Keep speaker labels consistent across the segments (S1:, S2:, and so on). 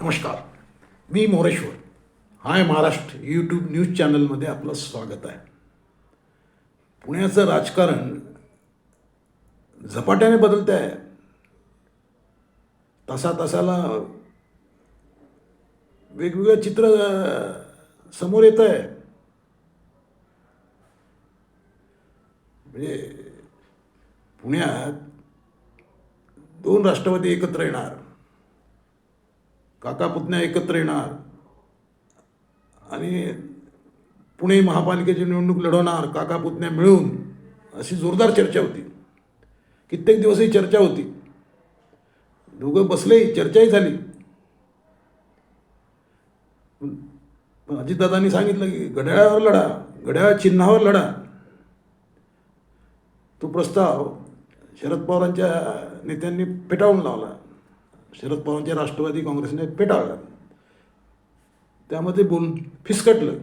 S1: नमस्कार. मी Moreshwar. Hi Maharashtra YouTube news चॅनलमध्ये आपलं स्वागत आहे. पुण्याचं राजकारण झपाट्याने बदलतं आहे तासा तासाला वेगवेगळं चित्र समोर येत आहे म्हणजे पुण्यात दोन राष्ट्रवादी एकत्र येणार. काका पुतण्या एकत्र येणार. आणि पुणे महापालिकेची निवडणूक लढवणार काका पुतण्या मिळून अशी जोरदार चर्चा होती. कित्येक दिवस ही चर्चा होती. दोघं बसले चर्चाही झाली. पण पण अजितदादांनी सांगितलं की घड्याळावर लढा घड्याळ चिन्हावर लढा. तो प्रस्ताव शरद पवारांच्या नेत्यांनी फेटाळून लावला. शरद पवारांच्या राष्ट्रवादी काँग्रेसने फेटाळला त्यामध्ये बोल फिसकटलं.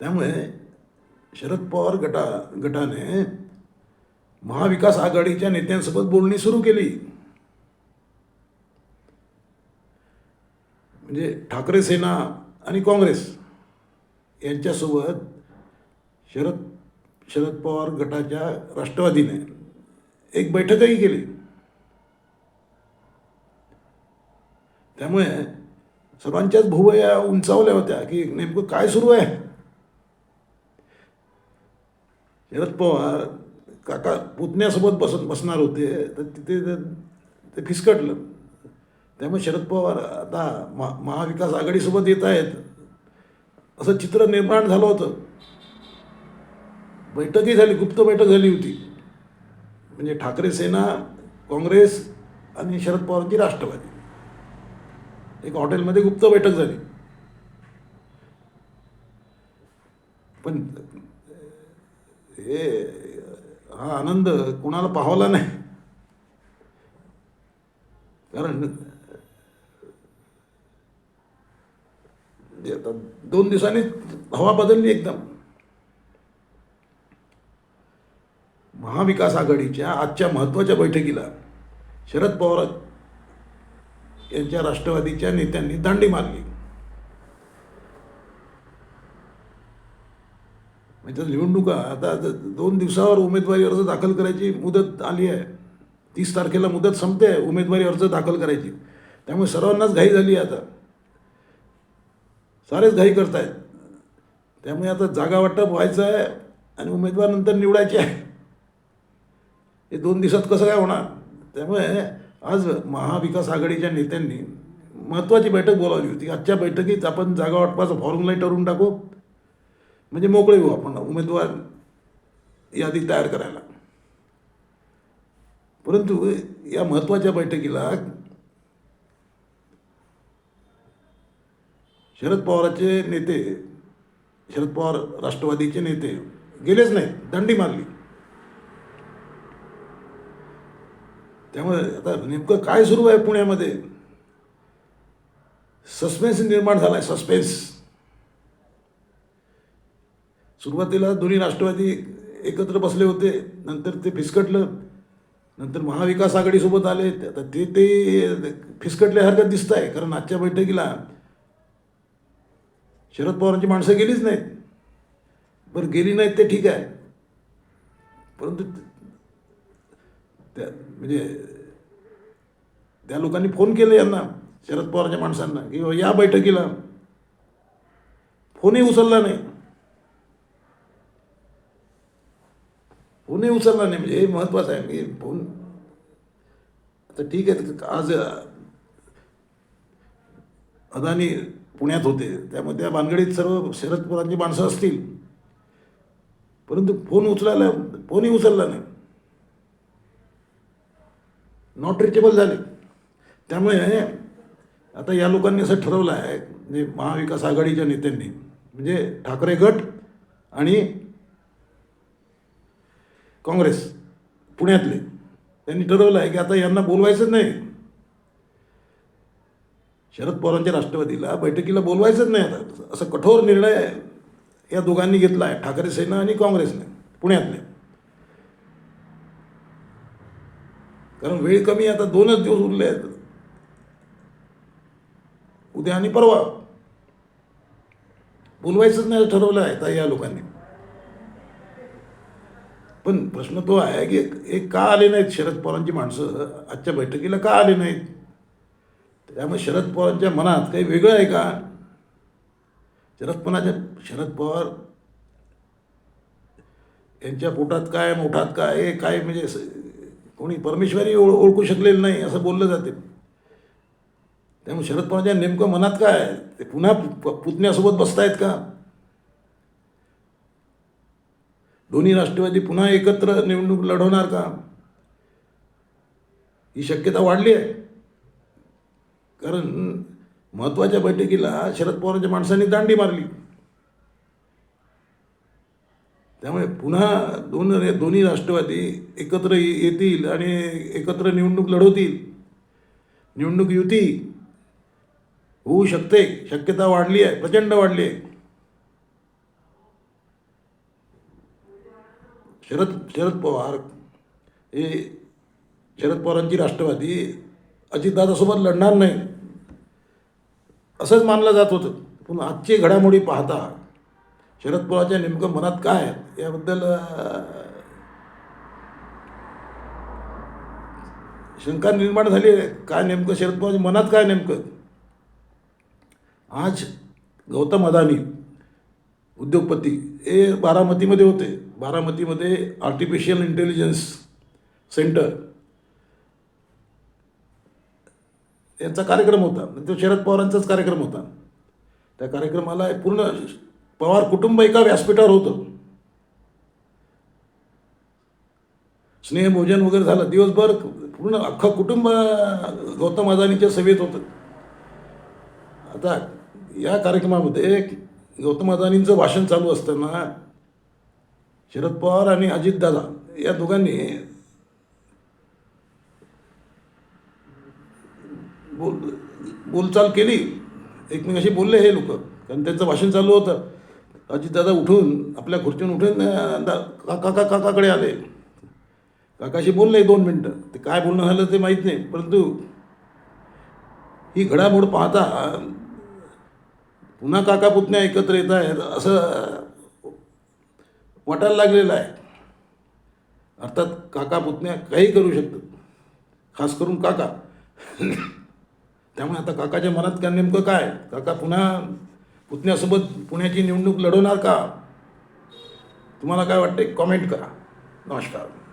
S1: त्यामुळे शरद पवार गटा गटाने महाविकास आघाडीच्या नेत्यांसोबत बोलणी सुरू केली. म्हणजे ठाकरे सेना आणि काँग्रेस यांच्यासोबत शरद शरद पवार गटाच्या राष्ट्रवादीने एक बैठकही केली. त्यामुळे सर्वांच्याच भुवया उंचावल्या होत्या की नेमकं काय सुरू आहे? शरद पवार काका पुतण्यासोबत बसत बसणार होते तर तिथे ते- ते फिसकटलं. त्यामुळे शरद पवार आता महा महाविकास आघाडीसोबत येत आहेत. असं चित्र निर्माण झालं होतं. बैठकही झाली गुप्त बैठक झाली होती. म्हणजे ठाकरे सेना काँग्रेस आणि शरद पवारांची राष्ट्रवादी. एक हॉटेलमध्ये गुप्त बैठक झाली. पण हे हा आनंद कोणाला पाहावला नाही. कारण आता दोन दिवसांनी हवा बदलली एकदम. महाविकास आघाडीच्या आजच्या महत्त्वाच्या बैठकीला शरद पवार यांच्या राष्ट्रवादीच्या नेत्यांनी दांडी मारली. म्हणजे निवडणुका आता दोन दिवसावर उमेदवारी अर्ज दाखल करायची मुदत आली आहे. तीस तारखेला मुदत संपते आहे उमेदवारी अर्ज दाखल करायची. त्यामुळे सर्वांनाच घाई झाली आता. सारेच घाई करतायत. त्यामुळे आता जागा वाटप व्हायचं आहे आणि उमेदवार नंतर निवडायचे आहे. हे दोन दिवसात कसं काय होणार? त्यामुळे आज महाविकास आघाडीच्या नेत्यांनी महत्त्वाची बैठक बोलावली होती. आजच्या बैठकीत आपण जागा वाटपाचा फॉर्म्युलाही ठरवून टाकू. म्हणजे मोकळे होऊ आपण उमेदवार यादी तयार करायला. परंतु या महत्त्वाच्या बैठकीला शरद पवाराचे नेते शरद पवार राष्ट्रवादीचे नेते गेलेच नाहीत. दंडी मारली. त्यामुळे आता नेमकं काय सुरू आहे पुण्यामध्ये? सस्पेन्स निर्माण झाला आहे सस्पेन्स सुरुवातीला दोन्ही राष्ट्रवादी एकत्र बसले होते नंतर ते फिसकटलं. नंतर महाविकास आघाडीसोबत आले. आता ते ते फिसकटल्यासारखं दिसत आहे कारण आजच्या बैठकीला शरद पवारांची माणसं गेलीच नाहीत. बरं गेली नाहीत ते ठीक आहे. परंतु त्या म्हणजे त्या लोकांनी फोन केले यांना शरद पवारच्या माणसांना की "बाबा, या बैठकीला फोनही उचलला नाही. फोनही उचलला नाही म्हणजे हे महत्त्वाचं आहे की फोन आता ठीक आहे आज अदानी पुण्यात होते त्यामुळे त्या भानगडीत सर्व शरद पवारांची माणसं असतील. परंतु फोन उचलायला फोनही उचलला नाही. नॉट रिचेबल झाले. त्यामुळे आता या लोकांनी असं ठरवलं आहे म्हणजे महाविकास आघाडीच्या नेत्यांनी म्हणजे ठाकरे गट आणि काँग्रेस पुण्यातले. त्यांनी ठरवलं आहे की आता यांना बोलवायचंच नाही. शरद पवारांच्या राष्ट्रवादीला बैठकीला बोलवायचंच नाही आता. असं कठोर निर्णय या दोघांनी घेतला आहे ठाकरे सेना आणि काँग्रेसने पुण्यातले. कारण वेळ कमी आता दोनच दिवस उरले आहेत. उद्या आणि परवा. बोलवायचंच नाही ठरवलं आहे आता या लोकांनी. पण प्रश्न तो आहे की एक का आले नाहीत शरद पवारांची माणसं? आजच्या बैठकीला का आले नाहीत? त्यामुळे शरद पवारांच्या मनात काही वेगळं आहे का? शरद पवारांच्या शरद पवार यांच्या पोटात काय मोठात काय हे काय म्हणजे कोणी परमेश्वरी ओळ ओळखू शकलेलं नाही असं बोललं जाते. त्यामुळे शरद पवारांच्या नेमकं मनात काय ते पुन्हा पु- पुतण्यासोबत बसतायत का? दोन्ही राष्ट्रवादी पुन्हा एकत्र निवडणूक लढवणार का? ही शक्यता वाढली आहे. कारण महत्त्वाच्या बैठकीला शरद पवारांच्या माणसांनी दांडी मारली. त्यामुळे पुन्हा दोन दोन्ही राष्ट्रवादी एकत्र येतील आणि एकत्र निवडणूक लढवतील. निवडणूक युती होऊ शकते. शक्यता वाढली आहे. प्रचंड वाढली आहे. शरद शरद पवार हे शरद पवारांची राष्ट्रवादी अजितदादासोबत लढणार नाही. असंच मानलं जात होतं. पण आजची घडामोडी पाहता शरद पवारच्या नेमकं मनात काय आहे? याबद्दल शंका निर्माण झाली आहे. काय नेमकं? शरद पवारच्या मनात काय नेमकं? आज गौतम अदानी उद्योगपती हे बारामतीमध्ये होते. बारामतीमध्ये आर्टिफिशियल इंटेलिजन्स सेंटर यांचा कार्यक्रम होता. तो शरद पवारांचाच कार्यक्रम होता. त्या कार्यक्रमाला पूर्ण पवार कुटुंब एका व्यासपीठावर होतं. स्नेहभोजन वगैरे झालं. दिवसभर पूर्ण अख्खं कुटुंब गौतम अदानीच्या सभेत होतं. आता या कार्यक्रमामध्ये गौतम अदानींचं भाषण चालू असताना शरद पवार आणि अजितदादा या दोघांनी बोल बोलचाल केली. एकमेकाशी बोलले हे लोक. कारण त्यांचं भाषण चालू होतं. अजितदादा उठून आपल्या खुर्चीन उठून दा- का- काका काकाकडे आले. काकाशी बोलले दोन मिनटं. ते काय बोलणं झालं ते माहीत नाही परंतु ही घडामोड पाहता पुन्हा काका पुतण्या एकत्र येत आहेत असं वाटायला लागलेलं आहे. अर्थात काका पुतण्या काही करू शकतात खास करून काका. त्यामुळे आता काकाच्या मनात काय नेमकं काय? काका पुन्हा पुतण्यासोबत पुण्याची निवडणूक लढवणार का? तुम्हाला काय वाटते कॉमेंट करा. नमस्कार.